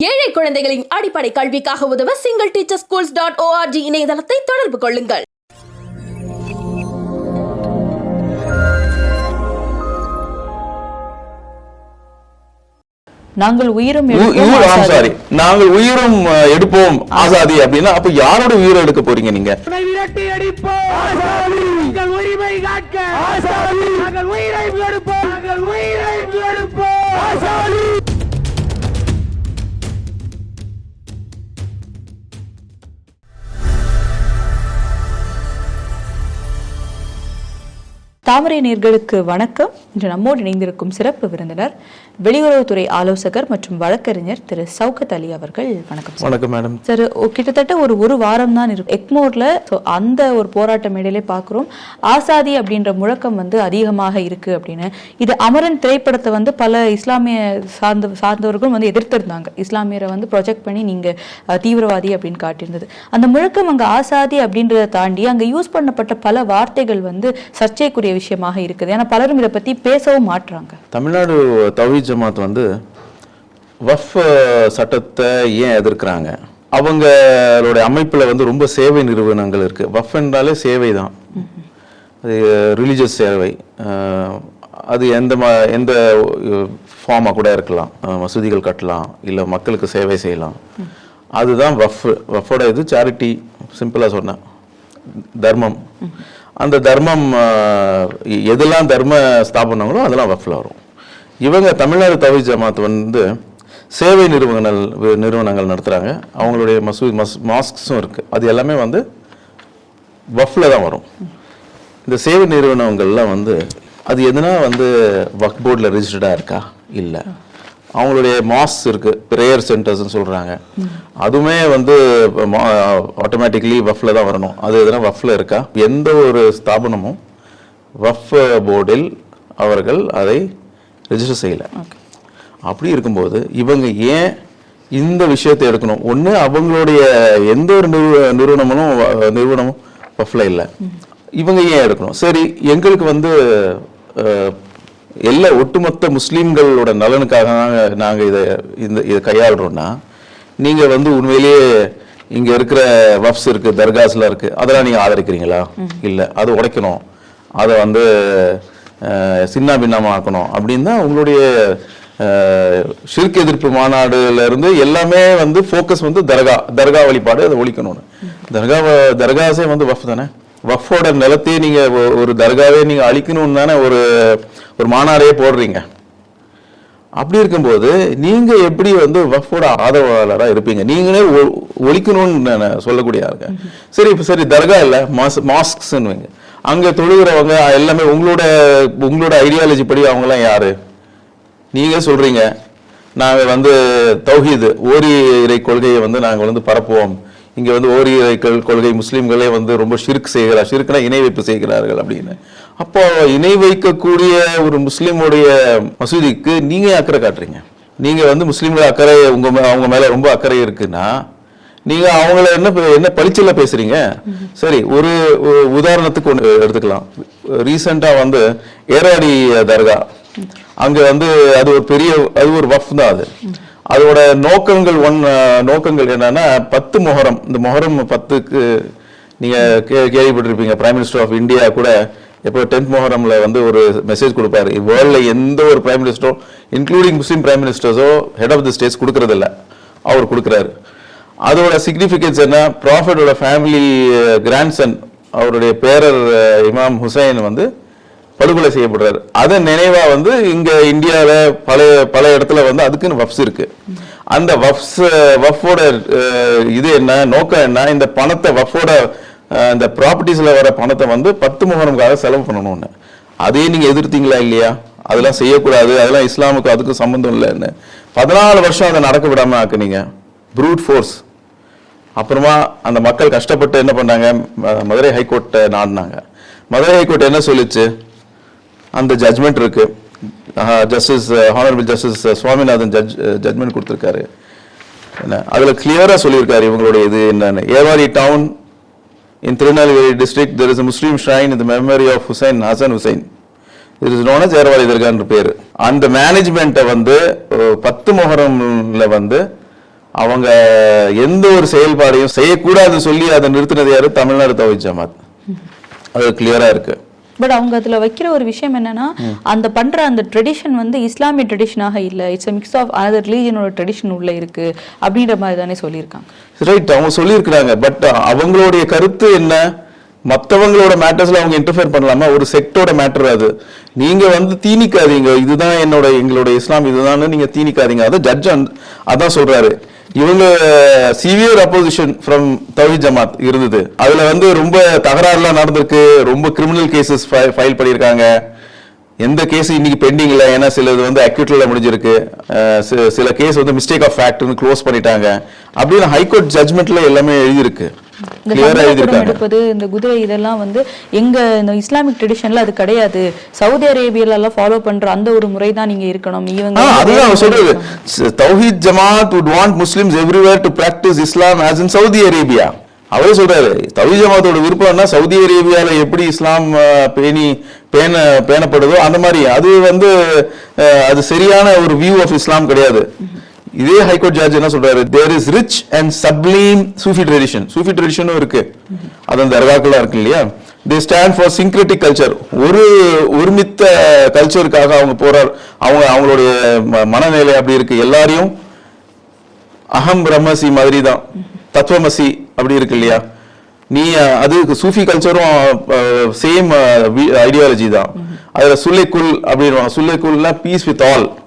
ஏழை குழந்தைகளின் அடிப்படை கல்விக்காக உதவ single teacher schools dot O R G இணையதளத்தை தொடர்பு கொள்ளுங்கள். நாங்கள் உயிரும். சாரி நாங்கள் உயிரும் எடுப்போம் ஆசாதி அப்படின்னா அப்ப யாரோட உயிரை எடுக்க போறீங்க நீங்க? உரிமை காக்க. நாங்கள் உயிரை எடுப்போம். நாங்கள் உயிரை எடுப்போம். தாமரை நேர்களுக்கு வணக்கம். இன்று நம்மோடு இணைந்திருக்கும் சிறப்பு விருந்தினர் வெளியுறவுத்துறை ஆலோசகர் மற்றும் வழக்கறிஞர் திரு சவுகத் அலி அவர்கள். வணக்கம். வணக்கம் மேடம். சார் கிட்டத்தட்ட ஒரு ஒரு வாரம் தான் இருக்கு. எக்மோர்ல அந்த ஒரு போராட்ட மேடையிலே பார்க்குறோம். ஆசாதி அப்படின்ற முழக்கம் வந்து அதிகமாக இருக்கு அப்படின்னு. இது அமரன் திரைப்படத்தை வந்து பல இஸ்லாமிய சார்ந்த சார்ந்தவர்களும் வந்து எதிர்த்திருந்தாங்க. இஸ்லாமியரை வந்து ப்ரொஜெக்ட் பண்ணி நீங்க தீவிரவாதி அப்படின்னு காட்டியிருந்தது. அந்த முழக்கம் அங்க ஆசாதி அப்படின்றத தாண்டி அங்க யூஸ் பண்ணப்பட்ட பல வார்த்தைகள் வந்து சர்ச்சைக்குரிய விஷயமாக இருக்குது. ஏன்னா பலரும் இதை பத்தி பேசவும் மாட்றாங்க. தமிழ்நாடு தௌஹீத் ஜமாத் வந்து வஃப் சட்டத்தை ஏன் எதிர்க்கிறாங்க? அவங்களோட அமைப்பில் வந்து ரொம்ப சேவை நிறுவனங்கள் இருக்குது வஃப் என்றாலே சேவை தான். அது ரிலீஜியஸ் சேவை. அது எந்த மா எந்த ஃபார்மாக கூட இருக்கலாம். மசூதிகள் கட்டலாம். இல்லை மக்களுக்கு சேவை செய்யலாம். அதுதான் வஃப். வஃபோட இது சேரிட்டி சிம்பிளாக சொன்னேன். தர்மம். அந்த தர்மம் எதெல்லாம் தர்ம ஸ்தாபனங்களோ அதெல்லாம் வஃப்ல வரும். இவங்க தமிழ்நாடு தவி ஜமாத் வந்து சேவை நிறுவனங்கள் நிறுவனங்கள் நடத்துகிறாங்க அவங்களுடைய மசூ மஸ் மாஸ்க்ஸும் இருக்குது அது எல்லாமே வந்து வஃப்ல தான் வரும். இந்த சேவை நிறுவனங்கள்லாம் வந்து அது எதுனா வந்து வக் போர்டில் ரிஜிஸ்டர்டாக இருக்கா? இல்லை. அவங்களுடைய மாஸ் இருக்குது ப்ரேயர் சென்டர்ஸ்னு சொல்கிறாங்க அதுவுமே வந்து ஆட்டோமேட்டிக்லி வஃப்ல தான் வரணும். அது எதுனா வஃப்ல இருக்கா? எந்த ஒரு ஸ்தாபனமும் வஃப் போர்டில் அவர்கள் அதை ரெஜிஸ்டர் செய்யல. அப்படி இருக்கும்போது இவங்க ஏன் இந்த விஷயத்தை எடுக்கணும்? ஒண்ணு அவங்களுடைய எந்த ஒரு நிறுவ நிறுவனமும் நிறுவனமும் வஃப்ல இல்லை. இவங்க ஏன் எடுக்கணும்? சரி எங்களுக்கு வந்து எல்லா ஒட்டுமொத்த முஸ்லீம்களோட நலனுக்காக நாங்க நாங்க இதை இந்த இதை கையாளுறோம்னா நீங்க வந்து உண்மையிலேயே இங்க இருக்கிற வஃப்ஸ் இருக்கு தர்காஸ்ல இருக்கு அதெல்லாம் நீங்க ஆதரிக்கிறீங்களா? இல்ல அதை உடைக்கணும். அதை வந்து சின்ன பின்னமாக்கணும். அப்படின்னு தான் உங்களுடைய ஷிர்க் எதிர்ப்பு மாநாடுல இருந்து எல்லாமே வந்து ஃபோக்கஸ் வந்து தர்கா தர்கா வழிபாடு அதை ஒழிக்கணும்னு. தர்கா தர்காஸே வந்து வஃப் தானே? வஃபோட நிலத்தையே நீங்க ஒ- ஒரு தர்காவே நீங்க அழிக்கணும்னு தானே ஒரு ஒரு மாநாடே போடுறீங்க. அப்படி இருக்கும்போது நீங்க எப்படி வந்து வஃபோட ஆதரவாளராக இருப்பீங்க? நீங்களே ஒ- ஒழிக்கணும்னு நான் சொல்லக்கூடிய ஆளுங்க. சரி இப்போ சரி தர்கா இல்லை மாஸ் மாஸ்க்ஸ்ன்னு வைங்க அங்க தொழுகிறவங்க எல்லாமே உங்களோட உங்களோட ஐடியாலஜி படி அவங்க எல்லாம் யாரு? நீங்க சொல்றீங்க. நாங்க வந்து தௌஹீது ஓரி இறை கொள்கையை வந்து நாங்க வந்து பரப்புவோம். இங்க வந்து ஓரி இறை கொள்கை முஸ்லீம்களே வந்து ரொம்ப ஷிர்க் செய்கிறார் ஷிர்க்னா இணை வைப்பு செய்கிறார்கள் அப்படின்னு. அப்போ இணை வைக்கக்கூடிய ஒரு முஸ்லீமுடைய மசூதிக்கு நீங்க அக்கறை காட்டுறீங்க. நீங்க வந்து முஸ்லீம்கள் அக்கறை உங்க மே- அவங்க மேல ரொம்ப அக்கறை இருக்குன்னா நீங்க அவங்கள என்ன என்ன பளிச்சல பேசுறீங்க? சரி ஒரு உதாரணத்துக்கு ஒன்று எடுத்துக்கலாம். ரீசெண்டா வந்து ஏராடி தர்கா. அங்க வந்து அது ஒரு பெரிய அது ஒரு வஃப் தான் அது. அதோட நோக்கங்கள் ஒன் நோக்கங்கள் என்னன்னா பத்து மொஹரம் இந்த மொஹரம் பத்துக்கு நீங்க கே- கேள்விப்பட்டிருப்பீங்க. பிரைம் மினிஸ்டர் ஆஃப் இந்தியா கூட எப்போ டென்த் மொஹரம்ல வந்து ஒரு மெசேஜ் கொடுப்பாரு. வேர்ல்ட்ல எந்த ஒரு பிரைம் மினிஸ்டரோ இன்க்ளூடிங் முஸ்லீம் பிரைம் மினிஸ்டர்ஸோ ஹெட் ஆஃப் தி ஸ்டேட்ஸ் கொடுக்கறதில்ல. அவர் கொடுக்குறாரு. அதோட சிக்னிஃபிகன்ஸ் என்ன? ப்ராஃபட்டோட ஃபேமிலி கிராண்ட்சன் அவருடைய பேரர் eh, இமாம் ஹுசைன் வந்து படுகொலை செய்யப்படுறாரு. அதை நினைவா வந்து இங்க இந்தியாவில் பல பல இடத்துல வந்து அதுக்குன்னு வஃப்ஸ் இருக்கு. அந்த வப்ஸ் வஃபோட eh, இது என்ன நோக்கம் என்ன? இந்த பணத்தை வஃபோட eh, இந்த ப்ராப்பர்ட்டிஸ்ல வர பணத்தை வந்து பத்து முகரம்காக செலவு பண்ணணும்னு. அதையும் நீங்க எதிர்த்தீங்களா இல்லையா? அதெல்லாம் செய்யக்கூடாது. அதெல்லாம் இஸ்லாமுக்கு அதுக்கும் சம்பந்தம் இல்லைன்னு. பதினாலு வருஷம் அதை நடக்க விடாம ஆக்குனீங்க. ப்ரூட் ஃபோர்ஸ் அப்புறமா அந்த மக்கள் கஷ்டப்பட்டு என்ன பண்ணாங்க ம- மதுரை ஹைகோர்ட்டை நாடினாங்க. மதுரை ஹைகோர்ட் என்ன சொல்லிச்சு? அந்த ஜட்மெண்ட் இருக்கு. Justice honourable justice Swaminathan judge judgement uh, கொடுத்துருக்காரு. என்ன? அதில் கிளியராக சொல்லியிருக்காரு இவங்களுடைய இது என்னன்னு. Ervadi town in Tirunelveli district there is Muslim shrine இந்த memory of Hussain Hasan Hussain it is known Ervadi தர்கான்ற பேர். அந்த மேனேஜ்மெண்ட்டை வந்து uh, பத்து மொஹரம்ல வந்து அவங்க எந்த ஒரு செயல்பாடையும் செய்யக்கூடாதுன்னு சொல்லி அதை நிறுத்தினது யாரு? தமிழ்நாடு தவி ஜமாத். அது கிளியரா இருக்கு. பட் அவங்க அதுல வைக்கிற ஒரு விஷயம் என்னன்னா அந்த பண்ற அந்த ட்ரெடிஷன் வந்து இஸ்லாமிய ட்ரெடிஷனாக இல்ல. இட்ஸ் மிக்ஸ் ஆஃப் அதர் ரிலீஜனோட ட்ரெடிஷன் உள்ள இருக்கு அப்படின்ற மாதிரி தானே சொல்லியிருக்காங்க. ரைட் அவங்க சொல்லியிருக்கிறாங்க. பட் அவங்களுடைய கருத்து என்ன? மத்தவங்களோட மேட்டர்ஸ்ல அவங்க இன்டர்ஃபியர் பண்ணலாமா? ஒரு செக்டோட மேட்டர் அது. நீங்க வந்து தீனிக்காதீங்க. இதுதான் என்னோட எங்களோட இஸ்லாம் இதுதான் நீங்க தீனிக்காதீங்க. அதை ஜட்ஜ் அதான் சொல்றாரு. இவங்க சிவியர் அப்போசிஷன் ஃப்ரம் தவி ஜமாத் இருந்தது. அதுல வந்து ரொம்ப தகராறுலாம் நடந்திருக்கு. ரொம்ப கிரிமினல் கேசஸ் ஃபைல் பண்ணியிருக்காங்க. எந்த கேஸ் இன்னைக்கு பெண்டிங் இல்லை. ஏன்னா சிலது வந்து அக்யூட்ல முடிஞ்சிருக்கு. சில கேஸ் வந்து மிஸ்டேக் ஆஃப் ஃபேக்ட்னு க்ளோஸ் பண்ணிட்டாங்க. அப்படின்னு ஹைகோர்ட் ஜட்மெண்ட்ல எல்லாமே எழுதியிருக்கு. இந்த எழுதியிருக்காங்க எடுப்பது இந்த குதிரை இதெல்லாம் வந்து எங்க இந்த இஸ்லாமிக் ட்ரெடிஷன்ல அது கிடையாது. சவுதி அரேபியால எல்லாம் ஃபாலோ பண்ற அந்த ஒரு முறை தான் நீங்க இருக்கணும். இவங்க அதுதான் சொல்றது Thowheed Jamath would want muslims everywhere to practice islam as in Saudi Arabia அவரே சொல்றாரு தௌஹீத் ஜமாத்தோட விருப்பம்னா சவுதி அரேபியால எப்படி இஸ்லாம் பேணி பேண பேணப்படுதோ அந்த மாதிரி. அது வந்து அது சரியான ஒரு வியூ ஆஃப் இஸ்லாம் கிடையாது. இதே ஹைகோர்ட் ஜட்ஜ் என்ன சொல்றாரு? There is rich and sublime Sufi tradition Sufi ட்ரெடிஷனும் இருக்கு. அது அந்த தர்காக்கெல்லாம் இருக்கு இல்லையா? They stand for syncretic culture ஒரு ஒருமித்த கல்ச்சருக்காக அவங்க போறார். அவங்க அவங்களுடைய ம- மனநிலை அப்படி இருக்கு. எல்லாரையும் அகம் பிரம்மசி மாதிரி தான். தத்துவமசி அப்படி இருக்கு இல்லையா? நீ அது சூஃபி கல்ச்சரும் சேம் ஐடியாலஜி தான். அதுல சுல்லைக்குல் அப்படின்னு சுல்லைக்குல்னா பீஸ் வித் ஆல்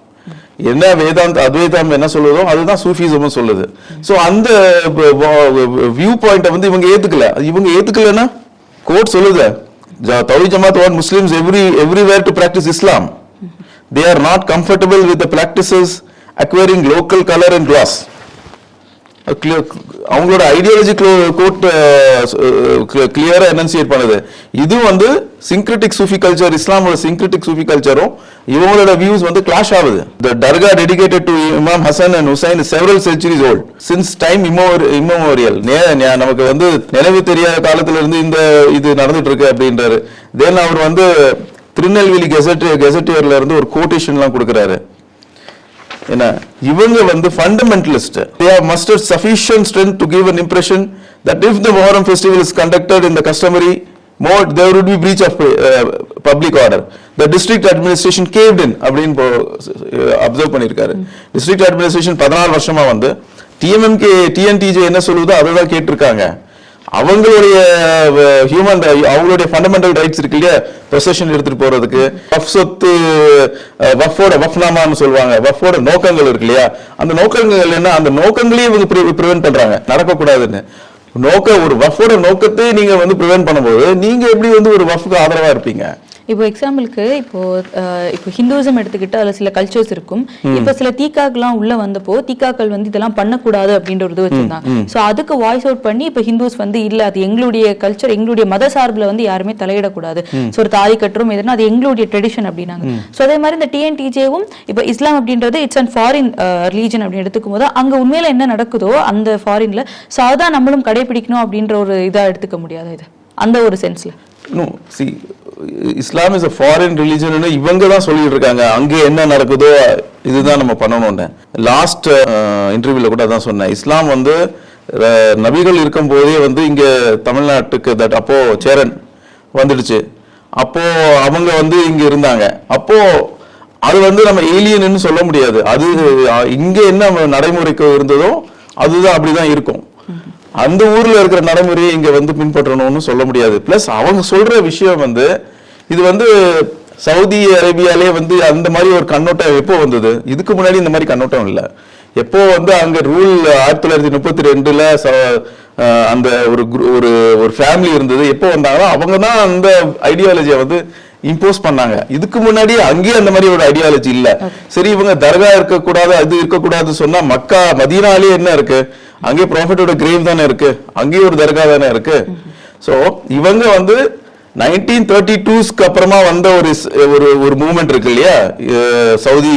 என்ன வேதாந்த் அத்வைதம் என்ன சொல்லுதோ அதுதான் சூஃபிசமும் சொல்லுது. ஸோ அந்த வியூ பாயிண்ட்டை வந்து இவங்க ஏத்துக்கல. இவங்க ஏத்துக்கலன்னா கோர்ட் சொல்லுது. Thowheed Jamath want Muslims every everywhere to practice Islam they are not comfortable with the acquiring local colour and and அவங்களோட ஐடியாலஜி கோட் கிளியரா எனன்சியேட் பண்ணுது. இது வந்து சிங்க்ரிட்டிக் சூஃபி கல்ச்சர் இஸ்லாமோட சிங்க்ரிட்டிக் சூஃபி கல்ச்சரும் இவங்களோட வியூஸ் வந்து கிளாஷ் ஆகுது. த dargah dedicated to Imam Hasan and Hussain several several old since time immemorial நமக்கு வந்து நினைவு தெரியாத காலத்துல இருந்து இந்த இது நடந்துட்டு இருக்கு அப்படின்றாரு. தென் அவர் வந்து திருநெல்வேலி கெசட் கெசட்டியர்ல இருந்து ஒரு கோட்டேஷன்லாம் கொடுக்குறாரு. என்ன இவங்க வந்து fundamentalist they have mustered sufficient strength to give an impression that if the Muharram festival is conducted in the customary mode there would be breach of public order the district administration caved in அப்படின்னு இப்போ observe பண்ணியிருக்காரு district administration பதினாறு வருஷமா வந்து டிஎம்எம்கே TNTJ என்ன சொல்லுதோ அதை தான் கேட்டிருக்காங்க அவங்களுடைய ஹியூமன் அவங்களுடைய ஃபண்டமெண்டல் ரைட்ஸ் இருக்கு இல்லையா? பொசஷன் எடுத்துட்டு போறதுக்கு. வஃப் சொத்து வஃபோட வஃப்னாமான்னு சொல்லுவாங்க. வஃபோட நோக்கங்கள் இருக்கு இல்லையா? அந்த நோக்கங்கள் என்ன? அந்த நோக்கங்களையும் இவங்க ப்ரிவென்ட் பண்றாங்க. நடக்கக்கூடாதுன்னு. நோக்க ஒரு வஃபோட நோக்கத்தை நீங்க வந்து ப்ரிவென்ட் பண்ணும்போது நீங்க எப்படி வந்து ஒரு வஃப்க்கு ஆதரவா இருப்பீங்க? இப்போ எக்ஸாம்பிளுக்கு இப்போ இப்போ ஹிந்துவிசம் எடுத்துக்கிட்டு அதுல சில கல்ச்சர்ஸ் இருக்கும். இப்போ சில தீக்காக்கெல்லாம் உள்ள வந்தப்போ தீக்காக்கள் வந்து இதெல்லாம் பண்ணக்கூடாது அப்படின்ற ஒரு இது வச்சிருந்தாங்க. சோ அதுக்கு வாய்ஸ் அவுட் பண்ணி இப்போ ஹிந்துஸ் வந்து இல்ல அது எங்களுடைய கல்ச்சர் எங்களுடைய மத சார்புல வந்து யாருமே தலையிடக்கூடாது. ஸோ ஒரு தாலி கட்டுறோம் எதுனா அது எங்களுடைய ட்ரெடிஷன் அப்படின்னாங்க. சோ அதே மாதிரி இந்த டிஎன்டிஜேவும் இப்போ இஸ்லாம் அப்படின்றது இட்ஸ் அண்ட் ஃபாரின் ரிலீஜன் அப்படின்னு எடுத்துக்கும் போது அங்க உண்மையில என்ன நடக்குதோ அந்த ஃபாரின்ல ஸோ அதான் நம்மளும் கடைபிடிக்கணும் அப்படின்ற ஒரு இதா எடுத்துக்க முடியாது இது? அந்த ஒரு சென்ஸ்ல no see Islam is a foreign religion இவங்க தான் சொல்லிட்டு இருக்காங்க. அங்கே என்ன நடக்குதோ இதுதான் நம்ம பண்ணணும்னு. லாஸ்ட் இன்டர்வியூல uh, கூட அதான் சொன்னேன். இஸ்லாம் வந்து நபிகள் இருக்கும் போதே வந்து இங்க தமிழ்நாட்டுக்கு தட் அப்போ சேரன் வந்துடுச்சு. அப்போ அவங்க வந்து இங்க இருந்தாங்க. அப்போ அது வந்து நம்ம ஏலியன்னு சொல்ல முடியாது. அது இங்க என்ன நடைமுறைக்கு இருந்ததோ அதுதான் அப்படிதான் இருக்கும். அந்த ஊர்ல இருக்கிற நடைமுறையை இங்க வந்து பின்பற்றணும்னு சொல்ல முடியாது. பிளஸ் அவங்க சொல்ற விஷயம் வந்து இது வந்து சவுதி அரேபியாலே வந்து அந்த மாதிரி ஒரு கண்ணோட்டம் எப்போ வந்தது? இதுக்கு முன்னாடி இந்த மாதிரி கண்ணோட்டம் இல்ல. எப்போ வந்து அங்க ரூல் ஆயிரத்தி தொள்ளாயிரத்தி முப்பத்தி ரெண்டுல அந்த ஒரு ஒரு ஒரு ஃபேமிலி இருந்தது எப்போ வந்தாங்களோ அவங்க தான் அந்த ஐடியாலஜியை வந்து இம்போஸ் பண்ணாங்க. இதுக்கு முன்னாடி அங்கேயே அந்த மாதிரி ஒரு ஐடியாலஜி இல்ல. சரி இவங்க தர்கா இருக்கக்கூடாது அது இருக்கக்கூடாது சொன்னா மக்கா மதீனாலே என்ன இருக்கு? அங்கே ப்ராஃபிட்டோட கிரேவ் தானே இருக்கு? அங்கேயும் ஒரு தர்கா தானே இருக்கு? ஸோ இவங்க வந்து நைன்டீன் தேர்ட்டி டூஸ்க்கு அப்புறமா வந்த ஒரு ஒரு ஒரு மூமெண்ட் இருக்கு இல்லையா? சவுதி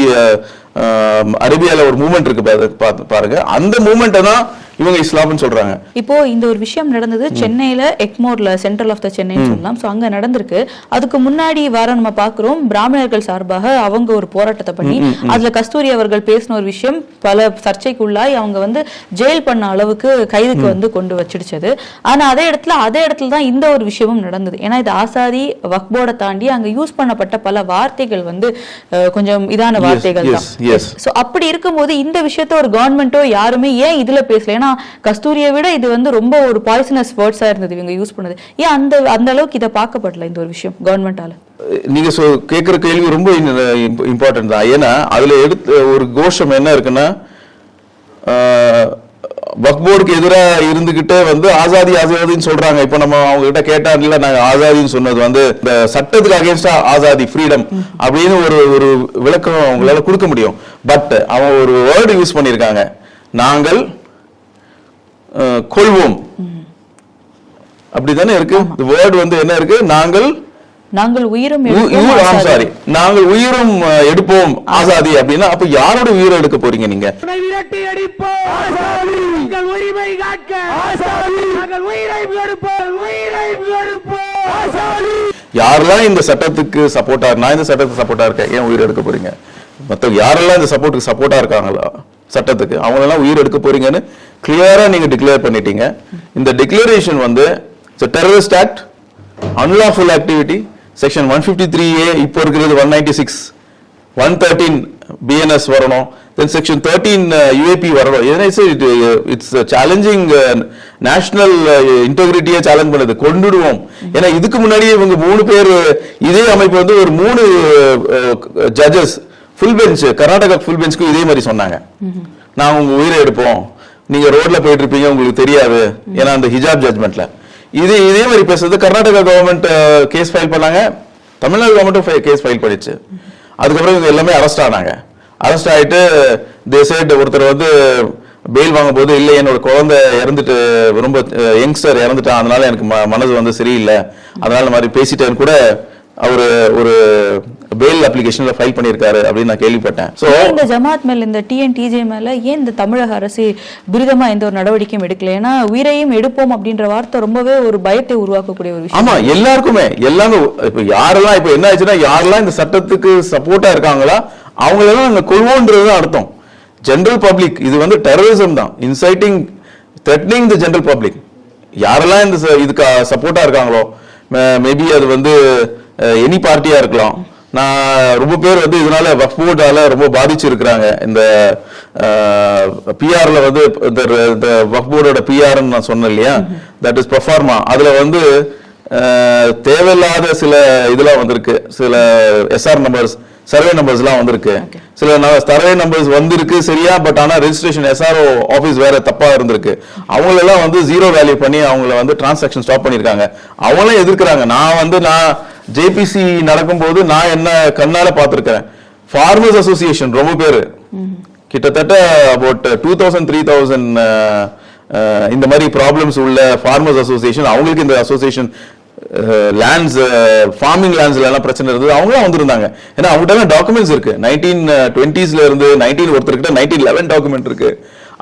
அரேபியாவில் ஒரு மூமெண்ட் இருக்கு பாரு- பாருங்க. அந்த மூமெண்ட்டை தான் இவங்க இஸ்லாம்னு சொல்றாங்க. இப்போ இந்த ஒரு விஷயம் நடந்தது சென்னையில எக்மோர்ல சென்ட்ரல் ஆஃப் த சென்னைன்னு சொல்லலாம். சோ அங்க நடந்திருக்கு. அதுக்கு முன்னாடி வாரம் நம்ம பாக்குறோம் பிராமணர்கள் சார்பாக அவங்க ஒரு போராட்டத்தை பண்ணி அதுல கஸ்தூரி அவர்கள் பேசின ஒரு விஷயம் பல சர்ச்சைக்குள்ளாய் அவங்க வந்து ஜெயில் பண்ண அளவுக்கு கைதுக்கு வந்து கொண்டு வச்சிடுச்சது. ஆனா அதே இடத்துல அதே இடத்துல தான் இந்த ஒரு விஷயமும் நடந்தது. ஏன்னா இது ஆசாதி வக்போர்டை தாண்டி அங்க யூஸ் பண்ணப்பட்ட பல வார்த்தைகள் வந்து கொஞ்சம் இதான வார்த்தைகள். தான். சோ அப்படி இருக்கும்போது இந்த விஷயத்த ஒரு கவர்மெண்ட்டோ யாருமே ஏன் இதுல பேசல? ஏன்னா கஸ்தூரியை விட இது வந்து ரொம்ப ஒரு பாய்சனஸ் வேர்ட்ஸா இருந்தது இவங்க யூஸ் பண்ணது. ஏன் அந்த அந்த அளவுக்கு இதை பார்க்கப்படல இந்த ஒரு விஷயம் கவர்மெண்டால நீங்க கேட்குற கேள்வி ரொம்ப இம்பார்ட்டன்ட் தான். ஏன்னா அதுல எடுத்து ஒரு கோஷம் என்ன இருக்குன்னா வக்போர்டுக்கு எதிராக இருந்துகிட்டே வந்து ஆசாதி ஆசாதின்னு சொல்றாங்க. இப்போ நம்ம அவங்க கிட்ட கேட்டா இல்ல நாங்க ஆசாதின்னு சொன்னது வந்து இந்த சட்டத்துக்கு அகேன்ஸ்டா ஆசாதி ஃப்ரீடம் அப்படின்னு ஒரு ஒரு விளக்கம் அவங்களால கொடுக்க முடியும். பட் அவங்க ஒரு வேர்டு யூஸ் பண்ணியிருக்காங்க. நாங்கள் கொள்வோம். அப்படிதானே இருக்கு? வேர்டு வந்து என்ன இருக்கு? நாங்கள் நாங்கள் உயிரும் sorry. நாங்கள் உயிரும் எடுப்போம் ஆசாதி அப்படின்னா அப்ப யாரோட உயிரை எடுக்க போறீங்க நீங்க? உன்னை விரட்டி அடிப்போம். ஆசாதி. எங்கள் உரிமை காக்க. ஆசாதி. நாங்கள் உயிரை எடுப்போம். உயிரை எடுப்போம். ஆசாதி. யாரெல்லாம் இந்த சட்டத்துக்கு சப்போர்ட்டா நான் இந்த சட்டத்துக்கு சப்போர்ட்டா இருக்கேன்? ஏன் உயிர் எடுக்க போறீங்க? மத்த யாரெல்லாம் இந்த சப்போர்ட்டுக்கு சப்போர்ட்டா இருக்காங்களா? சட்டத்துக்கு. அவங்களெல்லாம் உயிர் எடுக்க போறீங்கன்னு கிளியரா நீங்க டிக்ளேர் பண்ணிட்டீங்க. இந்த டிக்ளரேஷன் வந்து terrorist act unlawful activity section one fifty three A இப்போ இருக்கிறது one ninety six one thirteen B N S வரணும். Then section thirteen U A P வரணும். ஏன்னா இட்ஸ் சேலஞ்சிங் நேஷனல் இன்டெகிரிட்டியை சேலஞ்ச் பண்ணுது. கொண்டுடுவோம். ஏன்னா இதுக்கு முன்னாடி இவங்க மூணு பேர் இதே அமைப்பு வந்து ஒரு மூணு uh, judges full bench Karnataka full பெஞ்சுக்கும் இதே மாதிரி சொன்னாங்க. நான் உங்க உயிரை எடுப்போம். நீங்க ரோட்ல போயிட்டு இருப்பீங்க உங்களுக்கு தெரியாது. ஏன்னா அந்த ஹிஜாப் ஜட்மெண்ட்ல இது இதே மாதிரி பேசுறது கர்நாடகா கவர்மெண்ட் கேஸ் ஃபைல் பண்ணாங்க. தமிழ்நாடு கவர்மெண்ட்டும் கேஸ் ஃபைல் பண்ணிச்சு. அதுக்கப்புறம் இவங்க எல்லாமே அரெஸ்ட் ஆனாங்க. அரெஸ்ட் ஆயிட்டு தேசேட் ஒருத்தர் வந்து பெயில் வாங்கும்போது இல்லை என்னோட குழந்தை இறந்துட்டு ரொம்ப யங்ஸ்டர் இறந்துட்டான். அதனால எனக்கு ம- மனது வந்து சரியில்லை. அதனால மாதிரி பேசிட்டேன்னு கூட அவரு ஒரு பெயில் அப்ளிகேஷன்ல ஃபைல் பண்ணியிருக்காரு அப்படின்னு நான் கேள்விப்பட்டேன். ஸோ இந்த ஜமாத் மேல இந்த டிஎன்டிஜே மேல ஏன் இந்த தமிழக அரசு துரிதமா எந்த ஒரு நடவடிக்கையும் எடுக்கல? ஏன்னா உயிரையும் எடுப்போம் அப்படின்ற வார்த்தை ரொம்பவே ஒரு பயத்தை உருவாக்கக்கூடிய ஒரு விஷயம். ஆமா எல்லாருக்குமே எல்லாமே இப்ப யாரெல்லாம் இப்ப என்ன ஆச்சுன்னா யாரெல்லாம் இந்த சட்டத்துக்கு சப்போர்ட்டா இருக்காங்களா அவங்களெல்லாம் நாங்க கொள்வோன்றது அர்த்தம். ஜெனரல் பப்ளிக் இது வந்து டெரரிசம் தான். Inciting threatening the general public யாரெல்லாம் இந்த இதுக்கு சப்போர்ட்டா இருக்காங்களோ மேபி அது வந்து எனி பார்ட்டியா இருக்கலாம். நான் ரொம்ப பேர் வந்து இதனால வக்ஃப் போர்டால ரொம்ப பாதிச்சு இருக்கிறாங்க இந்த பிஆர்ல வந்து இந்த இந்த வக்ஃப் போர்டோட பிஆர்னு நான் சொன்னேன் இல்லையா? தட் இஸ் பர்ஃபார்மா அதுல வந்து தேவையில்லாத சில இதெல்லாம் வந்திருக்கு. சில எஸ்ஆர் நம்பர்ஸ் சர்வே நம்பர்ஸ்லாம் வந்திருக்கு. சில சர்வே நம்பர்ஸ் வந்திருக்கு சரியா பட் ஆனா ரெஜிஸ்ட்ரேஷன் எஸ்ஆர்ஓ ஆபீஸ் வேற தப்பா இருந்திருக்கு. அவங்களெல்லாம் வந்து ஜீரோ வேல்யூ பண்ணி அவங்கள வந்து டிரான்சாக்ஷன் ஸ்டாப் பண்ணிருக்காங்க. அவங்களும் எதிர்க்கிறாங்க. நான் வந்து நான் ஜேபிசி நடக்கும்போது நான் என்ன கண்ணால பார்த்துருக்கிறேன். ஃபார்மர்ஸ் அசோசியேஷன் ரொம்ப பேரு. கிட்டத்தட்ட about two thousand three thousand இந்த மாதிரி ப்ராப்ளம்ஸ் உள்ள ஃபார்மர்ஸ் அசோசியேஷன் அவங்களுக்கு இந்த அசோசியேஷன் லேண்ட்ஸ் ஃபார்மிங் லேண்ட்ஸ்ல எல்லாம் பிரச்சனை இருந்தது. அவங்களும் வந்திருந்தாங்க. ஏன்னா அவங்ககிட்ட டாக்குமெண்ட்ஸ் இருக்கு. நைன்டீன் டுவெண்ட்டிஸ்ல இருந்து நைன்டீன் ஒருத்தர்கிட்ட நைன்டீன் லெவன் டாக்குமெண்ட் இருக்கு.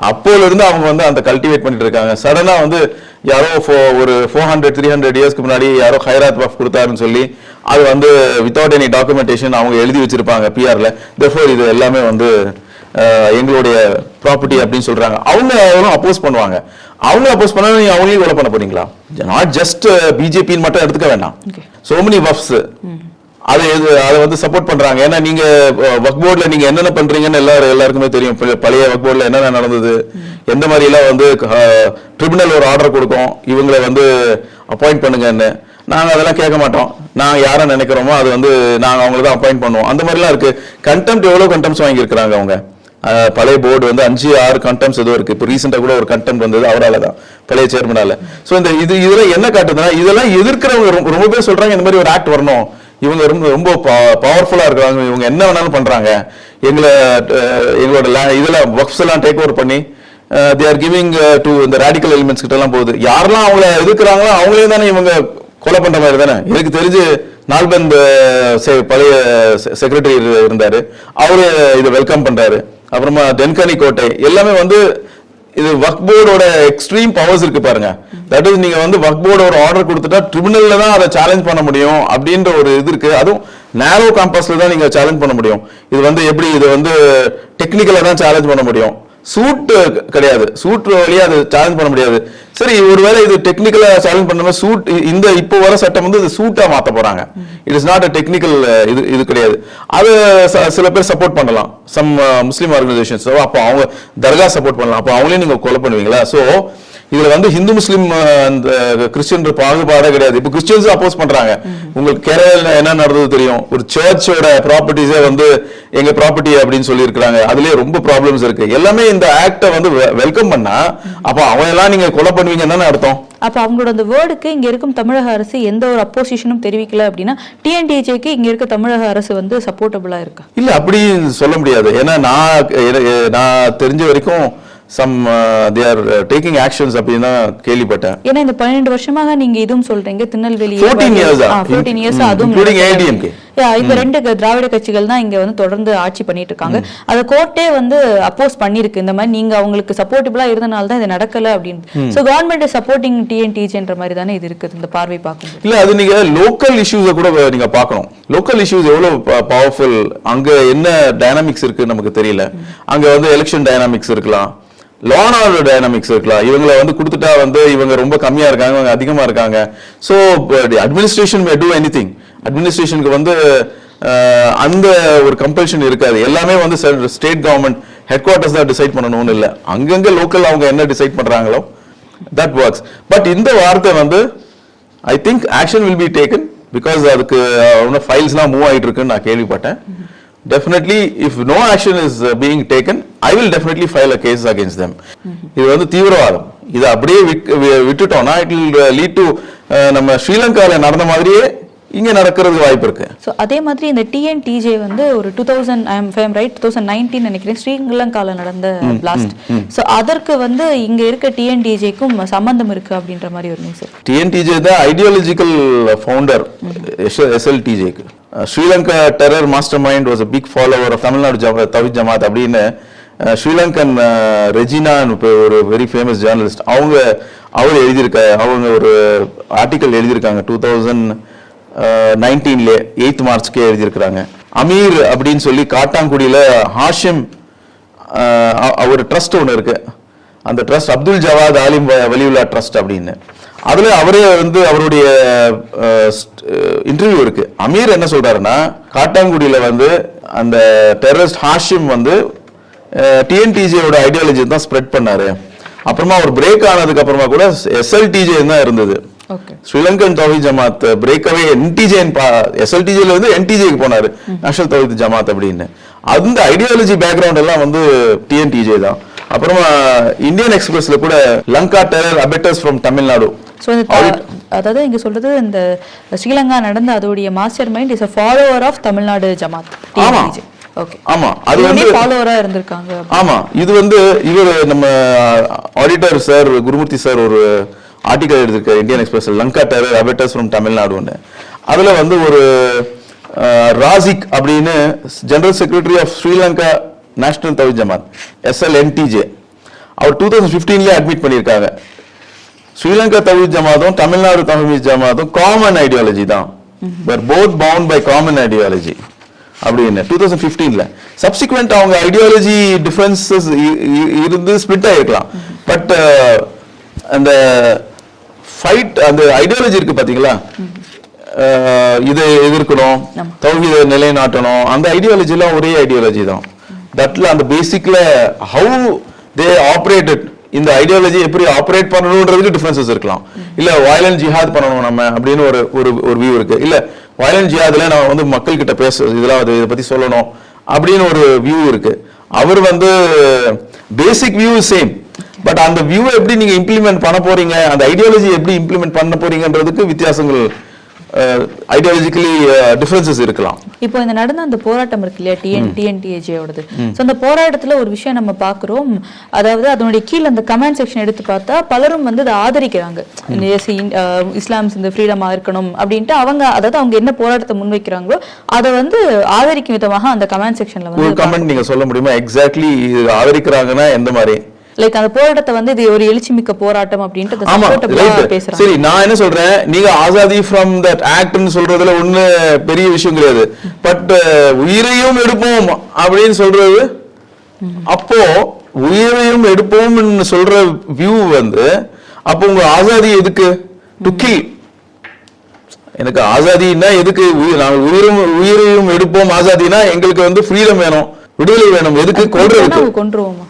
அப்போல இருந்து அவங்க வந்து அந்த கல்டிவேட் பண்ணிட்டு இருக்காங்க. சடனா வந்து யாரோ fo- ஒரு ஃபோர் ஹண்ட்ரட் த்ரீ ஹண்ட்ரட் இயர்ஸ்க்கு முன்னாடி யாரோ ஹைராத் வஃப் கொடுத்தாருன்னு சொல்லி அது வந்து வித்தவுட் எனி டாக்குமெண்டேஷன் அவங்க எழுதி வச்சிருப்பாங்க பிஆர்ல therefore இது எல்லாமே வந்து எங்களுடைய ப்ராப்பர்ட்டி அப்படின்னு சொல்றாங்க. அவங்க அவங்களும் அப்போஸ் பண்ணுவாங்க. அவங்க அப்போஸ் பண்ணா நீங்க அவங்களையும் கொலை பண்ண போறீங்களா? நாட் ஜஸ்ட் பிஜேபின்னு மட்டும் எடுத்துக்க வேண்டாம். சோ மெனி வஃப்ஸ் அது எது அதை வந்து சப்போர்ட் பண்றாங்க. ஏன்னா நீங்க ஒர்க் போர்டில் நீங்க என்னென்ன பண்றீங்கன்னு எல்லாரும் எல்லாருக்குமே தெரியும். பழைய- பழைய ஒர்க் போர்டில் என்னென்ன நடந்தது எந்த மாதிரி எல்லாம் வந்து ட்ரிபுனல் ஒரு ஆர்டர் கொடுக்கும் இவங்களை வந்து அப்பாயிண்ட் பண்ணுங்கன்னு. நாங்க அதெல்லாம் கேட்க மாட்டோம். நாங்க யாரை நினைக்கிறோமோ அது வந்து நாங்க அவங்களை தான் அப்பாயிண்ட் பண்ணுவோம். அந்த மாதிரிலாம் இருக்கு. கண்டெம்ட் எவ்வளவு கண்டெம்ட்ஸ் வாங்கியிருக்கிறாங்க அவங்க? பழைய போர்டு வந்து அஞ்சு ஆறு கண்டெம்ட்ஸ் ஏதோ இருக்கு. இப்போ ரீசெண்டாக கூட ஒரு கண்டெம்ட் வந்தது அவரால் தான் பழைய சேர்மனால ஸோ இந்த இது இதெல்லாம் என்ன காட்டுதுன்னா இதெல்லாம் எதிர்க்கிறவங்க ரொம்ப- ரொம்ப பேர் சொல்றாங்க இந்த மாதிரி ஒரு ஆக்ட் வரணும். இவங்க ரொம்ப ரொம்ப பவர்ஃபுல்லாக இருக்கிறாங்க. இவங்க என்ன வேணாலும் பண்ணுறாங்க எங்களை எங்களோட la- ஒர்க்ஸ் எல்லாம் டேக் ஓவர் பண்ணி தே ஆர் கிவிங் டு இந்த ரேடிக்கல் எலிமெண்ட்ஸ் கிட்டலாம் போகுது. யாரெல்லாம் அவங்கள எதிர்க்கிறாங்களோ அவங்களே தானே இவங்க கொலை பண்ணுற மாதிரி தானே? எனக்கு தெரிஞ்சு நால்பந்த் பழைய செக்ரட்டரி இருந்தார். அவரு இதை வெல்கம் பண்ணுறாரு அப்புறமா தென்கனி கோட்டை எல்லாமே வந்து இது ஒர்க் போர்டோட எக்ஸ்ட்ரீம் பவர்ஸ் இருக்கு பாருங்க. தட் இஸ் நீங்க வந்து ஒர்க் போர்டு ஒரு ஆர்டர் கொடுத்துட்டா ட்ரிபுனல்ல தான் அதை சேலஞ்ச் பண்ண முடியும் அப்படின்ற ஒரு இது இருக்கு. அதுவும் நேரோ காம்பஸ்ல தான் நீங்க சேலஞ்ச் பண்ண முடியும். இது வந்து எப்படி இது வந்து டெக்னிக்கலா தான் சேலஞ்ச் பண்ண முடியும். சூட்டு கிடையாது. சூட் வழியாக அது சேலஞ்ச் பண்ண முடியாது. சரி ஒருவேளை இது டெக்னிக்கலாக சேலஞ்ச் பண்ணாம சூட் இந்த இப்போ வர சட்டம் வந்து இது சூட்டாக மாற்ற போகிறாங்க it is not a technical இது இது கிடையாது. அது ச- சில பேர் சப்போர்ட் பண்ணலாம். சம் முஸ்லீம் ஆர்கனைசேஷன்ஸோ அப்போ அவங்க தர்கா சப்போர்ட் பண்ணலாம். அப்போ அவங்களையும் நீங்கள் கொலை பண்ணுவீங்களா? ஸோ இதுல வந்து ஹிந்து முஸ்லீம் அந்த கிறிஸ்டியன் பாகுபாடே கிடையாது. இப்போ கிறிஸ்டியன்ஸ் அப்போஸ் பண்றாங்க. உங்களுக்கு கேரளால என்ன நடந்தது தெரியும்? ஒரு சர்ச்சோட ப்ராப்பர்ட்டிஸே வந்து எங்க ப்ராப்பர்ட்டி அப்படின்னு சொல்லி இருக்காங்க அதுலயே ரொம்ப ப்ராப்ளம்ஸ் இருக்கு. எல்லாமே இந்த ஆக்ட வந்து வெல்கம் பண்ணா அப்ப அவன் எல்லாம் நீங்க கொலை பண்ணுவீங்கன்னு தானே அர்த்தம்? அப்ப அவங்களோட அந்த வேர்டுக்கு இங்க இருக்கும் தமிழக அரசு எந்த ஒரு அப்போசிஷனும் தெரிவிக்கல அப்படின்னா டிஎன்டிஜேக்கு இங்க இருக்க தமிழக அரசு வந்து சப்போர்ட்டபுளா இருக்கா? இல்ல அப்படி சொல்ல முடியாது. ஏன்னா நான் நான் தெரிஞ்ச வரைக்கும் some they are taking actions அப்படின்னு கேள்விப்பட்டேன். ஏன்னா இந்த பன்னெண்டு வருஷமாக நீங்க இதுவும் சொல்றீங்க திருநெல்வேலி 14 years ஆ? ஃபோர்டீன் இயர்ஸ் அதுவும் இப்ப ரெண்டு திராவிட கட்சிகள் தான் இங்க வந்து தொடர்ந்து ஆட்சி பண்ணிட்டு இருக்காங்க அத கோர்ட்டே வந்து அப்போஸ் பண்ணிருக்கு. இந்த மாதிரி நீங்க அவங்களுக்கு சப்போர்ட்டிபிளா இருந்தனால தான் இது நடக்கல அப்படின்னு. சோ கவர்மெண்ட் சப்போர்ட்டிங் டிஎன்டிஜேன்ற மாதிரி தானே இது இருக்குது இந்த பார்வை பார்க்கும்போது. இல்ல அது நீங்க லோக்கல் இஷ்யூஸ கூட நீங்க பார்க்கணும். லோக்கல் இஷ்யூஸ் எவ்வளவு பவர்ஃபுல் அங்க என்ன டைனாமிக்ஸ் இருக்கு நமக்கு தெரியல. அங்க வந்து எலெக்ஷன் டைனாமிக்ஸ் இருக்கலாம். லான் ஆர்டர் டைனாமிக்ஸ் இருக்கலாம் இவங்களை வந்து கொடுத்துட்டா வந்து இவங்க ரொம்ப கம்மியா இருக்காங்க இவங்க அதிகமா இருக்காங்க. So administration may do anything அட்மினிஸ்ட்ரேஷனுக்கு வந்து அந்த ஒரு கம்பல்ஷன் இருக்காது. எல்லாமே வந்து ஸ்டேட் கவர்மெண்ட் ஹெட் குவார்ட்டர்ஸ் தான் டிசைட் பண்ணணும்னு இல்லை. அங்கங்க லோக்கல் அவங்க என்ன டிசைட் பண்றாங்களோ தட் ஒர்க்ஸ் பட் இந்த வார்த்தை வந்து I think action will be taken because அதுக்கு ஃபைல்ஸ்லாம் மூவ் ஆகிட்டு இருக்குன்னு நான் கேள்விப்பட்டேன். Definitely if no action is being taken I will definitely file a case against them இது வந்து தீவிரவாதம். இது அப்படியே விட்டுட்டோம்னா இட் வில் லீட் டு நம்ம ஸ்ரீலங்கால நடந்த மாதிரியே இங்க நடக்கிறதுக்கு வாய்ப்பு இருக்கு. ஸோ அதே மாதிரி இந்த டிஎன்டிஜே வந்து ஒரு two thousand I'm fame right two thousand nineteen நினைக்கிறேன். ஸ்ரீலங்கால நடந்த பிளாஸ்ட் ஸோ அதற்கு வந்து இங்க இருக்க டிஎன்டிஜேக்கும் சம்பந்தம் இருக்கு அப்படின்ற மாதிரி ஒரு news T N T J தான் ideological founder எஸ்எல்டிஜேக்கு Sri Lanka terror mastermind was a big follower of Tamil Nadu Thowheed Jamath அப்படின்னு ஸ்ரீலங்கன் ரெஜினா ஒரு வெரி ஃபேமஸ் ஜேர்னலிஸ்ட் அவங்க அவர் எழுதியிருக்க அவங்க ஒரு ஆர்டிக்கல் எழுதியிருக்காங்க டூ தௌசண்ட் நைன்டீன்ல எயித் மார்ச்க்கே எழுதியிருக்கிறாங்க. அமீர் அப்படின்னு சொல்லி காட்டாங்குடியில் ஹாஷிம் அவர் ஒரு ட்ரஸ்ட் ஒன்று இருக்கு. அந்த ட்ரஸ்ட் அப்துல் ஜவாத் ஆலிம் வலியுல்லா ட்ரஸ்ட் அப்படின்னு. அதில் அவரே வந்து அவருடைய இன்டர்வியூ இருக்கு. அமீர் என்ன சொல்றாருன்னா காட்டாங்குடியில் வந்து அந்த டெரரிஸ்ட் ஹாஷிம் வந்து டிஎன்டிஜியோட ஐடியாலஜி தான் ஸ்ப்ரெட் பண்ணார். அப்புறமா அவர் பிரேக் ஆனதுக்கு அப்புறமா கூட எஸ்எல்டிஜே தான் இருந்தது. ஸ்ரீலங்கன் தௌஹீத் ஜமாத் பிரேக்கவே என்டிஜே எஸ்எல்டிஜேல வந்து என்டிஜேக்கு போனாரு. நேஷனல் தௌஹீத் ஜமாத் அப்படின்னு. அந்த ஐடியாலஜி பேக்ரவுண்ட் எல்லாம் வந்து டிஎன்டிஜே தான். அப்புறமா இந்தியன் எக்ஸ்பிரஸ்ல கூட Lanka terror abettors from Tamil Nadu அதாவது இங்க சொல்றது இந்த ஸ்ரீலங்கா நடந்த அதோடைய mastermind is a follower of Tamil Nadu Jamath ஆமா. அது வந்து ஃபாலோவரா இருந்திருக்காங்க. ஆமா. இது வந்து இவர் நம்ம ஆடிட்டர் சார் குருமூர்த்தி சார் ஒரு ஆர்டிகல் எழுதியிருக்காரு Indian Express Lanka terror abettors from தமிழ்நாடுன்னு அதுல வந்து ஒரு ராசிக் அப்படின்னு general secretary of Sri Lanka national Thowheed Jamath S L N T J our two thousand ஃபிஃப்டீன்லேயே அட்மிட் பண்ணியிருக்காங்க. ஸ்ரீலங்கா தவித் ஜமாத்தும் தமிழ்நாடு தமிழ் ஜமாத்தும் காமன் ஐடியாலஜி தான். But both bound by common ideology அப்படின்னு டூ தௌசண்ட் ஃபிஃப்டீன்ல சப்சிக்வெண்ட் அவங்க ஐடியாலஜி டிஃபரன்சஸ் இருந்து ஸ்பிளிட் ஆயிருக்கலாம். பட் அந்த ஃபைட் அந்த ஐடியாலஜி இருக்கு பாத்தீங்களா? இதை எதிர்க்கணும் தௌஹீத நிலைநாட்டணும் அந்த ஐடியாலஜிலாம் ஒரே ஐடியாலஜி தான். தட்ல அந்த பேசிக்ல ஹவு தே ஆப்ரேட்டட் இந்த ஐடியாலஜி எப்படி ஆப்ரேட் பண்ணணுன்றதுக்கு டிஃபரன்சஸ் இருக்கலாம். இல்ல வயலண்ட் ஜிஹாத் பண்ணணும் நம்ம அப்படின்னு ஒரு ஒரு ஒரு வியூ இருக்கு. இல்ல வயலண்ட் ஜிஹாத்ல நம்ம வந்து மக்கள் கிட்ட பேச இதெல்லாம் இதை பத்தி சொல்லணும் அப்படின்னு ஒரு வியூ இருக்கு. அவர் வந்து பேசிக் வியூ சேம் பட் அந்த வியூ எப்படி நீங்க இம்ப்ளிமெண்ட் பண்ண போறீங்க? அந்த ஐடியாலஜி எப்படி இம்ப்ளிமெண்ட் பண்ண போறீங்கன்றதுக்கு வித்தியாசங்கள் ஐடியாலஜிக்கலி டிஃபரன்சஸ் இருக்கலாம். இப்போ இந்த நடந்த அந்த போராட்டம் இருக்கு இல்லையா? டிஎன் டிஎன்டிஏஜியோடது ஸோ அந்த போராட்டத்துல ஒரு விஷயம் நம்ம பார்க்குறோம். அதாவது அதனுடைய கீழே அந்த கமெண்ட் செக்ஷன் எடுத்து பார்த்தா பலரும் வந்து அதை ஆதரிக்கிறாங்க. இஸ்லாம்ஸ் இந்த ஃப்ரீடமா இருக்கணும் அப்படின்ட்டு அவங்க அதாவது அவங்க என்ன போராட்டத்தை முன்வைக்கிறாங்களோ அதை வந்து ஆதரிக்கும் விதமாக அந்த கமெண்ட் செக்ஷன்ல வந்து கமெண்ட் நீங்க சொல்ல முடியுமா? எக்ஸாக்ட்லி ஆதரிக்கிறாங்கன்னா எந்த மாதிரி? லைக் அந்த போராட்டத்தை வந்து இது ஒரு எழுச்சிமிக்க போராட்டம் அப்படின்ட்டு பேசுறாங்க. சரி நான் என்ன சொல்றேன்? நீங்க ஆசாதி ஃப்ரம் தட் ஆக்ட்னு சொல்றதுல ஒண்ணு பெரிய விஷயம் கிடையாது. பட் உயிரையும் எடுப்போம் அப்படின்னு சொல்றது அப்போ உயிரையும் எடுப்போம்னு சொல்ற வியூ வந்து அப்போ உங்க ஆசாதி எதுக்கு? டு கில் எனக்கு ஆசாதின்னா எதுக்கு? உயிர் நாங்கள் உயிரும் உயிரையும் எடுப்போம். ஆசாதினா எங்களுக்கு வந்து ஃப்ரீடம் வேணும். விடுதலை வேணும். எதுக்கு? கொள்றதுக்கு கொன்றுவோமா.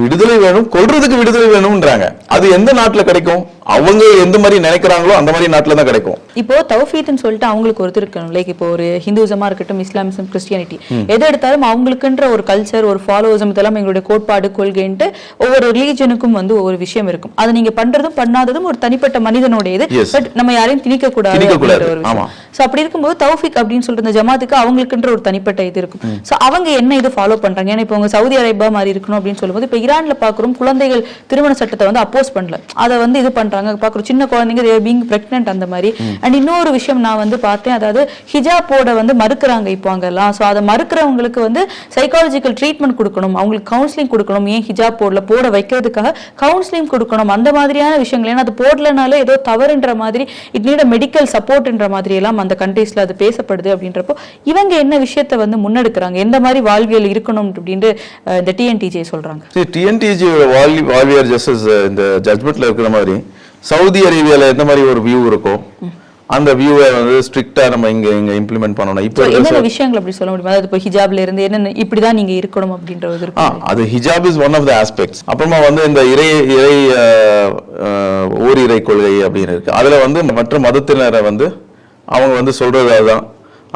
விடுதலை வேணும் கொல்றதுக்கு விடுதலை வேணும்ன்றாங்க. அது எந்த நாட்டுல கிடைக்கும்? அவங்க எந்த மாதிரி நினைக்கிறாங்களோ அந்த மாதிரி நாட்டுல தான் கிடைக்கும். இப்போ தௌஃபீத்னு சொல்லிட்டு அவங்களுக்கு ஒருத்தர் இருக்கணும். லைக் இப்போ ஒரு ஹிந்துசமா இருக்கட்டும் இஸ்லாமிசம் கிறிஸ்டியானிட்டி. எது எடுத்தாலும் அவங்களுக்குன்ற ஒரு கல்ச்சர் ஒரு ஃபாலோவர்ஸம் இதெல்லாம் எங்களுடைய கோட்பாடு கொள்கைன்ட்டு ஒவ்வொரு ரிலீஜனுக்கும் வந்து ஒவ்வொரு விஷயம் இருக்கும். அது நீங்க பண்றதும் பண்ணாததும் ஒரு தனிப்பட்ட மனிதனுடைய இது. பட் நம்ம யாரையும் திணிக்க கூடாது ஒரு. விஷயம். சோ அப்படி இருக்கும்போது தௌஃபிக் அப்படின்னு சொல்ற இந்த ஜமாத்துக்கு அவங்களுக்குன்ற ஒரு தனிப்பட்ட இது இருக்கும். சோ அவங்க என்ன இது ஃபாலோ பண்றாங்க? ஏன்னா இப்போ உங்க சவுதி அரேபியா மாதிரி இருக்கணும் அப்படின்னு சொல்லும்போது இப்போ ஈரான்ல பாக்குறோம் குழந்தைகள் திருமண சட்டத்தை வந்து அப்போஸ் பண்ணல. அதை வந்து இது பண்றாங்க. பாக்குறோம் சின்ன குழந்தைங்க பீங் பிரெக்னென்ட் அந்த மாதிரி. அண்ட் இன்னொரு விஷயம் நான் வந்து பார்த்தேன். அதாவது ஹிஜாபோட வந்து மறுக்கிறாங்க இப்போ அங்கெல்லாம். சோ அதை மறுக்கிறவங்களுக்கு வந்து சைக்காலஜிக்கல் ட்ரீட்மெண்ட் கொடுக்கணும். அவங்களுக்கு கவுன்சிலிங் கொடுக்கணும். ஏன் ஹிஜாப் போடல? போட வைக்கிறதுக்காக கவுன்சிலிங் கொடுக்கணும். அந்த மாதிரியான விஷயங்கள். ஏன்னா அது போடலனாலே ஏதோ தவறுன்ற மாதிரி இட் நீட் மெடிக்கல் சப்போர்ட்ன்ற மாதிரி எல்லாம் அந்த கண்ட்ரீஸ்ல அது பேசப்படுது அப்படின்றப்போ இவங்க என்ன விஷயத்தை வந்து முன்னெடுக்கிறாங்க? எந்த மாதிரி வாழ்வியல் இருக்கணும் அப்படின்ட்டு இந்த டிஎன்டிஜே சொல்றாங்க. டிஎன்டிஜி வால்வி வால்வியர் ஜஸ்டிஸ் இந்த ஜட்மெண்ட்ல இருக்கிற மாதிரி சவுதி அரேபியால எந்த மாதிரி ஒரு வியூ இருக்கோ அந்த வியூவை வந்து ஸ்ட்ரிக்டா நம்ம இங்க இங்க இம்ப்ளிமெண்ட் பண்ணணும். இப்போ என்னென்ன விஷயங்கள் அப்படி சொல்ல முடியுமா? அதாவது இப்போ ஹிஜாப்ல இருந்து என்னென்ன இப்படிதான் நீங்க இருக்கணும் அப்படின்ற ஒரு இருக்கும் அது hijab is one of the aspects அப்புறமா வந்து இந்த இறை இறை ஓரிரை கொள்கை அப்படின்னு இருக்கு. அதுல வந்து மற்ற மதத்தினரை வந்து அவங்க வந்து சொல்றது அதுதான்.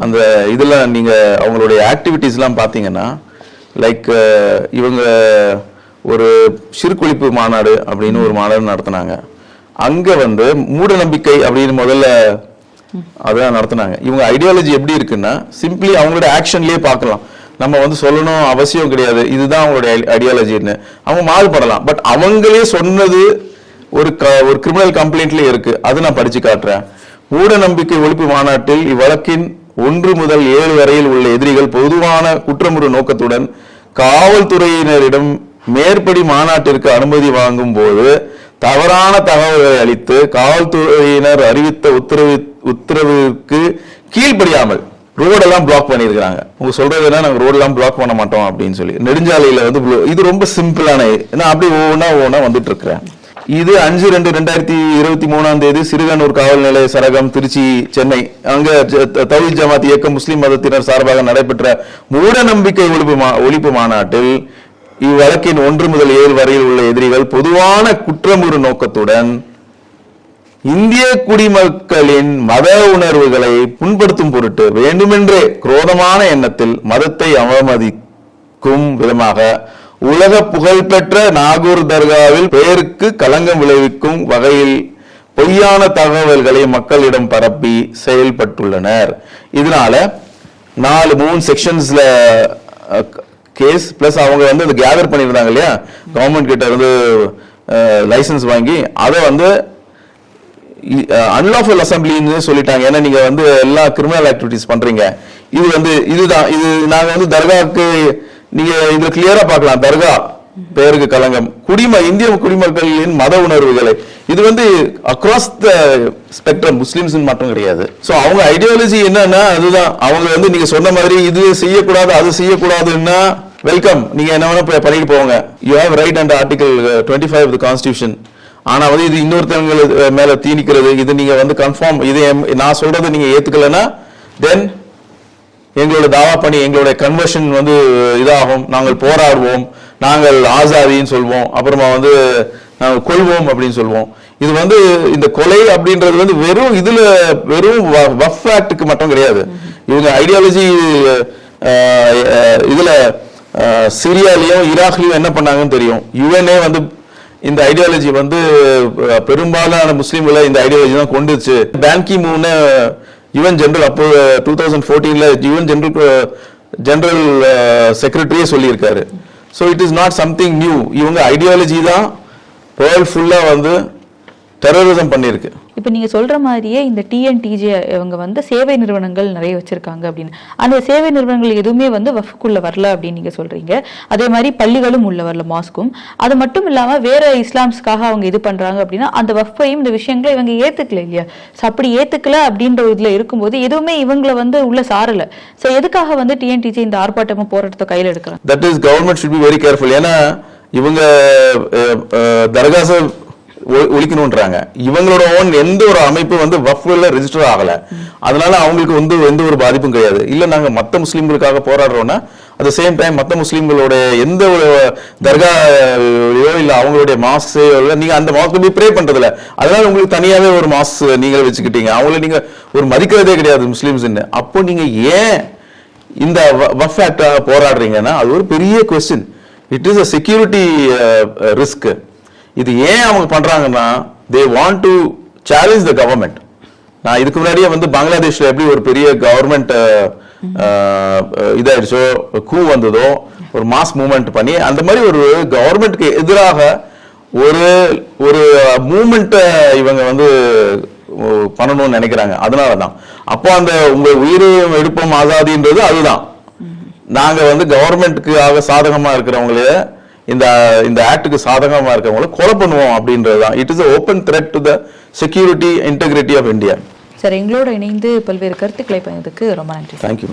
அந்த இதுல நீங்க அவங்களுடைய ஆக்டிவிட்டீஸ்லாம் பார்த்தீங்கன்னா லைக் இவங்க ஒரு சிறுகுளிப்பு மாநாடு அப்படின்னு ஒரு மாநாடு நடத்தினாங்க. அங்க வந்து மூட நம்பிக்கை அப்படின்னு முதல்ல அதான் நடத்தினாங்க. இவங்க ஐடியாலஜி எப்படி இருக்குன்னா சிம்பிளி அவங்களோட ஆக்ஷன்லயே பார்க்கலாம். நம்ம வந்து சொல்லணும் அவசியம் கிடையாது. இதுதான் அவங்களுடைய ஐடியாலஜின்னு அவங்க மாறுபடலாம். பட் அவங்களே சொன்னது ஒரு க- ஒரு கிரிமினல் கம்ப்ளைண்ட்லேயே இருக்கு. அது நான் படிச்சு காட்டுறேன். மூட நம்பிக்கை ஒழிப்பு மாநாட்டில் இவ்வழக்கின் ஒன்று முதல் ஏழு வரையில் உள்ள எதிரிகள் பொதுவான குற்றமுறு நோக்கத்துடன் காவல்துறையினரிடம் மேற்படி மாநாட்டிற்கு அனுமதி வாங்கும் போது தவறான தகவல்களை அளித்து காவல்துறையினர் அறிவித்த உத்தரவு உத்தரவுக்கு கீழ்ப்படியாமல் ரோடெல்லாம் பிளாக் பண்ணியிருக்காங்க உங்க சொல்றது என்ன? ரோடெல்லாம் பிளாக் பண்ண மாட்டோம் அப்படின்னு சொல்லி. நெடுஞ்சாலையில் வந்து இது ரொம்ப சிம்பிளான நான் அப்படி ஒவ்வொன்றா ஒவ்வொன்றா வந்துட்டு இருக்கிறேன் இது அஞ்சு ரெண்டு ரெண்டாயிரத்தி இருபத்தி மூணாம் தேதி சிறுகனூர் காவல் நிலைய சரகம் திருச்சி சென்னை. அங்க ஜ- த- ஜமாத் இயக்கம் முஸ்லிம் மதத்தினர் சார்பாக நடைபெற்ற மூட நம்பிக்கை ஒழிப்பு மா- ஒழிப்பு மாநாட்டில் இவ்வழக்கின் ஒன்று முதல் ஏழு வரையில் உள்ள எதிரிகள் பொதுவான குற்றமுறு நோக்கத்துடன் இந்திய குடிமக்களின் மத உணர்வுகளை புண்படுத்தும் பொருட்டு வேண்டுமென்றே குரோதமான எண்ணத்தில் மதத்தை அவமதிக்கும் விதமாக உலக புகழ்பெற்ற நாகூர் தர்காவில் பெயருக்கு களங்கம் விளைவிக்கும் வகையில் பொய்யான தகவல்களை மக்களிடம் பரப்பி செயல்பட்டுள்ளனர். இதனால நாலு மூணு செக்ஷன்ஸ்ல கேஸ் ப்ளஸ் அவங்க வந்து அந்த கேதர் பண்ணியிருந்தாங்க இல்லையா? கவர்மெண்ட் கிட்ட இருந்து லைசன்ஸ் வாங்கி அதை வந்து அன்லாஃபுல் அசம்பிளின்னு சொல்லிட்டாங்க. ஏன்னா நீங்க வந்து எல்லா கிரிமினல் ஆக்டிவிட்டிஸ் பண்றீங்க. இது வந்து இதுதான் இது நாங்க வந்து தர்காவுக்கு நீங்க இதுல கிளியரா பார்க்கலாம். தர்கா பேருக்கு கலங்கம். குடிம இந்திய குடிமக்களின் மத உணர்வுகளை. இது வந்து அக்ராஸ் த ஸ்பெக்ட்ரம் முஸ்லிம்ஸ் மட்டும் கிடையாது. ஸோ அவங்க ஐடியாலஜி என்னன்னா அதுதான். அவங்க வந்து நீங்க சொன்ன மாதிரி இது செய்யக்கூடாது அது செய்யக்கூடாதுன்னா வெல்கம் நீங்க என்ன வேணா பண்ணிட்டு போங்க. You have right and article twenty five constitution ஆனா வந்து இது இன்னொருத்தவங்க uh, மேல தீனிக்கிறது இது நீங்க வந்து கன்ஃபார்ம் இது நான் சொல்றதை நீங்க ஏத்துக்கலன்னா தென் எங்களோட தாவா பண்ணி எங்களுடைய கன்வர்ஷன் வந்து இதாகும். நாங்கள் போராடுவோம். நாங்கள் ஆசாரின்னு சொல்வோம் அப்புறமா வந்து நாங்கள் கொள்வோம் அப்படின்னு சொல்வோம். இது வந்து இந்த கொலை அப்படின்றது வந்து வெறும் இதுல வெறும் வஃப் ஆக்டுக்கு மட்டும் கிடையாது. இவங்க ஐடியாலஜி இதுல சிரியாலையும் ஈராக்லையும் என்ன பண்ணாங்கன்னு தெரியும். யுஎன்ஏ வந்து இந்த ஐடியாலஜி வந்து பெரும்பாலான முஸ்லீம்களை இந்த ஐடியாலஜி தான் கொண்டுச்சு. பேங்கி மூணு யுஎன் ஜென்ரல் அப்போ டூ தௌசண்ட் ஃபோர்டீன்ல யுஎன் ஜென்ரல் ஜென்ரல் செக்ரட்டரியே சொல்லியிருக்காரு. So it is not something new இவங்க ஐடியாலஜி தான் வேர்ல்ட் ஃபுல்லாக வந்து டெரரிசம் பண்ணியிருக்கு. இப்போ நீங்க சொல்ற மாதிரியே இந்த டிஎன்டிஜே இவங்க வந்து சேவை நிறுவனங்கள் நிறைய வச்சிருக்காங்க அப்படின்னு. அந்த சேவை நிறுவனங்கள் எதுவுமே வந்து வஃப்குள்ள வரல அப்படின்னு நீங்க சொல்றீங்க. அதே மாதிரி பள்ளிகளும் உள்ள வரல மாஸ்க்கும். அது மட்டும் இல்லாம வேற இஸ்லாம்ஸ்க்காக அவங்க இது பண்றாங்க அப்படின்னா அந்த வஃப்பையும் இந்த விஷயங்களை இவங்க ஏத்துக்கல இல்லையா? ஸோ அப்படி ஏத்துக்கல அப்படின்ற இதில் இருக்கும்போது எதுவுமே இவங்களை வந்து உள்ள சாரல. ஸோ எதுக்காக வந்து டிஎன்டிஜே இந்த ஆர்ப்பாட்டமும் போராட்டத்தை கையில எடுக்கிறாங்க? That is government should be very careful ஏன்னா இவங்க தர்காச ஒழிக்கணுன்றாங்க இவங்களோட ஓன் எந்த ஒரு அமைப்பு வந்து வஃப்ல ரெஜிஸ்டர் ஆகல. அதனால அவங்களுக்கு வந்து எந்த ஒரு பாதிப்பும் கிடையாது. இல்லை நாங்க மற்ற முஸ்லீம்களுக்காக போராடுறோம்னா அட் சேம் டைம் மற்ற முஸ்லீம்களோட எந்த ஒரு தர்காவையோ இல்லை அவங்களுடைய மாஸ்ஸோ இல்லை நீங்க அந்த மாஸ்க்கு போய் ப்ரே பண்றதில்ல. அதனால உங்களுக்கு தனியாவே ஒரு மாஸ் நீங்களே வச்சுக்கிட்டீங்க. அவங்கள நீங்க ஒரு மதிக்கிறதே கிடையாது முஸ்லீம்ஸ்ன்னு. அப்போ நீங்க ஏன் இந்த வஃப் ஆக்டாக போராடுறீங்கன்னா அது ஒரு பெரிய question it is a security risk இது ஏன் அவங்க பண்றாங்கன்னா they want to challenge the government நான் இதுக்கு முன்னாடியே வந்து பங்களாதேஷ்ல எப்படி ஒரு பெரிய கவர்மெண்ட் இதாயிடுச்சோ கூ வந்ததோ ஒரு மாஸ் மூமெண்ட் பண்ணி அந்த மாதிரி ஒரு கவர்மெண்ட்க்கு எதிராக ஒரு ஒரு மூமெண்ட்டை இவங்க வந்து பண்ணணும்னு நினைக்கிறாங்க. அதனால தான் அப்போ அந்த உங்க உயிரையும் எடுப்போம் ஆசாதின்றது அதுதான். நாங்க வந்து கவர்மெண்ட்டுக்காக சாதகமா இருக்கிறவங்களே இந்த இந்த ஆக்டுக்கு சாதகமா இருக்கிறவங்கள கொலை பண்ணுவோம் அப்படின்றது தான் it is open threat to the security integrity of India sir எங்களோட இணைந்து பல்வேறு கருத்துக்களை பயந்ததுக்கு ரொம்ப நன்றி. தேங்க்யூ